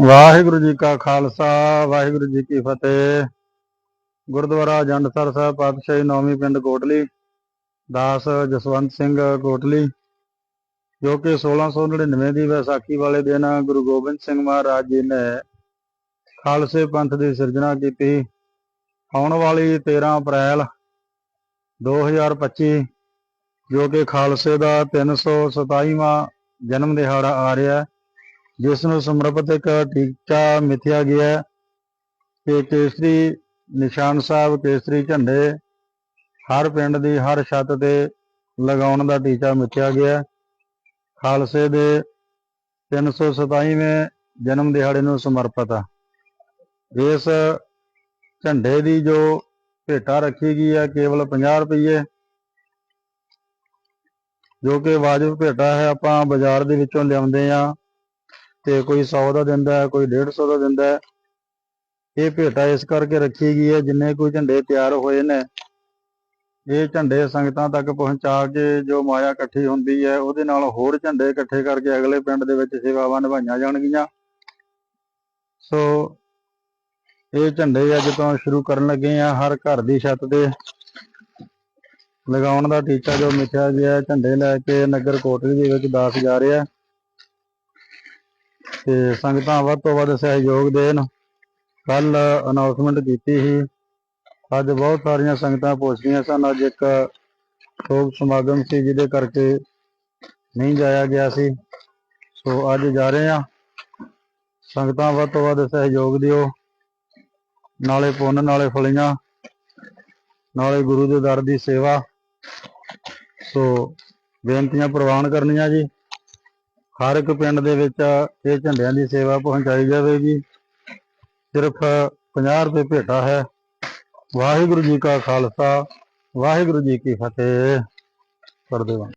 ਵਾਹਿਗੁਰੂ ਜੀ ਕਾ ਖਾਲਸਾ, ਵਾਹਿਗੁਰੂ ਜੀ ਕੀ ਫਤਿਹ। ਗੁਰਦੁਆਰਾ ਜੰਡਸਰ ਸਾਹਿਬ ਪਾਤਸ਼ਾਹੀ ਨੌਵੀਂ ਪਿੰਡ ਕੋਟਲੀ, ਦਾਸ ਜਸਵੰਤ ਸਿੰਘ ਕੋਟਲੀ, ਜੋ ਕਿ 1699 ਦੀ ਵਿਸਾਖੀ ਵਾਲੇ ਦਿਨ ਗੁਰੂ ਗੋਬਿੰਦ ਸਿੰਘ ਮਹਾਰਾਜ ਜੀ ਨੇ ਖਾਲਸੇ ਪੰਥ ਦੀ ਸਿਰਜਣਾ ਕੀਤੀ। ਆਉਣ ਵਾਲੀ 13 ਅਪ੍ਰੈਲ 2025 ਜੋ ਕਿ ਖਾਲਸੇ ਦਾ 327ਵਾਂ ਜਨਮ ਦਿਹਾੜਾ ਆ ਰਿਹਾ ਹੈ। ਜਿਸ ਨੂੰ ਸਮਰਪਿਤ ਇੱਕ ਟੀਚਾ ਮਿਥਿਆ ਗਿਆ ਹੈ ਕਿ ਕੇਸਰੀ ਨਿਸ਼ਾਨ ਸਾਹਿਬ, ਕੇਸਰੀ ਝੰਡੇ ਹਰ ਪਿੰਡ ਦੀ ਹਰ ਛੱਤ ਤੇ ਲਗਾਉਣ ਦਾ ਟੀਚਾ ਮਿਥਿਆ ਗਿਆ ਖਾਲਸੇ ਦੇ 327ਵੇਂ ਜਨਮ ਦਿਹਾੜੇ ਨੂੰ ਸਮਰਪਿਤ ਹੈ ਇਸ ਝੰਡੇ ਦੀ ਜੋ ਭੇਟਾ ਰੱਖੀ ਗਈ ਹੈ, ਕੇਵਲ 50 ਰੁਪਏ ਜੋ ਕਿ ਵਾਜਬ ਭੇਟਾ ਹੈ, ਆਪਾਂ ਬਾਜ਼ਾਰ ਦੇ ਵਿੱਚੋਂ ਲਿਆਉਂਦੇ ਆ ਤੇ ਕੋਈ 100 ਦਾ ਦਿੰਦਾ ਹੈ, ਕੋਈ 150 ਦਾ ਦਿੰਦਾ ਹੈ। ਇਹ ਭੇਟਾ ਇਸ ਕਰਕੇ ਰੱਖੀ ਗਈ ਹੈ, ਜਿੰਨੇ ਕੋਈ ਝੰਡੇ ਤਿਆਰ ਹੋਏ ਨੇ, ਇਹ ਝੰਡੇ ਸੰਗਤਾਂ ਤੱਕ ਪਹੁੰਚਾ ਕੇ ਜੋ ਮਾਇਆ ਇਕੱਠੀ ਹੁੰਦੀ ਹੈ, ਉਹਦੇ ਨਾਲ ਹੋਰ ਝੰਡੇ ਇਕੱਠੇ ਕਰਕੇ ਅਗਲੇ ਪਿੰਡ ਦੇ ਵਿੱਚ ਸੇਵਾਵਾਂ ਨਿਭਾਈਆਂ ਜਾਣਗੀਆਂ। ਸੋ ਇਹ ਝੰਡੇ ਅੱਜ ਤੋਂ ਸ਼ੁਰੂ ਕਰਨ ਲੱਗੇ ਆ ਹਰ ਘਰ ਦੀ ਛੱਤ ਦੇ ਲਗਾਉਣ ਦਾ ਟੀਚਾ ਜੋ ਮਿਥਿਆ ਗਿਆ, ਝੰਡੇ ਲੈ ਕੇ ਨਗਰ ਕੋਟਲੀ ਦੇ ਵਿੱਚ ਦਾਸ ਜਾ ਰਿਹਾ। ਤੇ ਸੰਗਤਾਂ ਵੱਧ ਤੋਂ ਵੱਧ ਸਹਿਯੋਗ ਦੇਣ। ਕੱਲ ਅਨਾਉਂਸਮੈਂਟ ਕੀਤੀ ਸੀ। ਅੱਜ ਬਹੁਤ ਸਾਰੀਆਂ ਸੰਗਤਾਂ ਪਹੁੰਚੀਆਂ ਸਨ। ਅੱਜ ਇੱਕ ਸ਼ੋਕ ਸਮਾਗਮ ਸੀ, ਜਿਹਦੇ ਕਰਕੇ ਨਹੀਂ ਜਾਇਆ ਗਿਆ ਸੀ। ਸੋ ਅੱਜ ਜਾ ਰਹੇ ਆ ਸੰਗਤਾਂ ਵੱਧ ਤੋਂ ਵੱਧ ਸਹਿਯੋਗ ਦਿਓ। ਨਾਲੇ ਪੁੰਨ, ਨਾਲੇ ਫਲੀਆਂ। ਨਾਲੇ ਗੁਰੂ ਦੇ ਦਰ ਦੀ ਸੇਵਾ। ਸੋ ਬੇਨਤੀਆਂ ਪ੍ਰਵਾਨ ਕਰਨੀਆਂ ਜੀ। ਹਰ ਇੱਕ ਪਿੰਡ ਦੇ ਵਿੱਚ ਇਹ ਝੰਡਿਆਂ ਦੀ ਸੇਵਾ ਪਹੁੰਚਾਈ ਜਾਵੇਗੀ। ਸਿਰਫ 50 ਰੁਪਏ ਭੇਟਾ ਹੈ। ਵਾਹਿਗੁਰੂ ਜੀ ਕਾ ਖਾਲਸਾ, ਵਾਹਿਗੁਰੂ ਜੀ ਕੀ ਫਤਿਹ। ਕਰਦੇ ਹਾਂ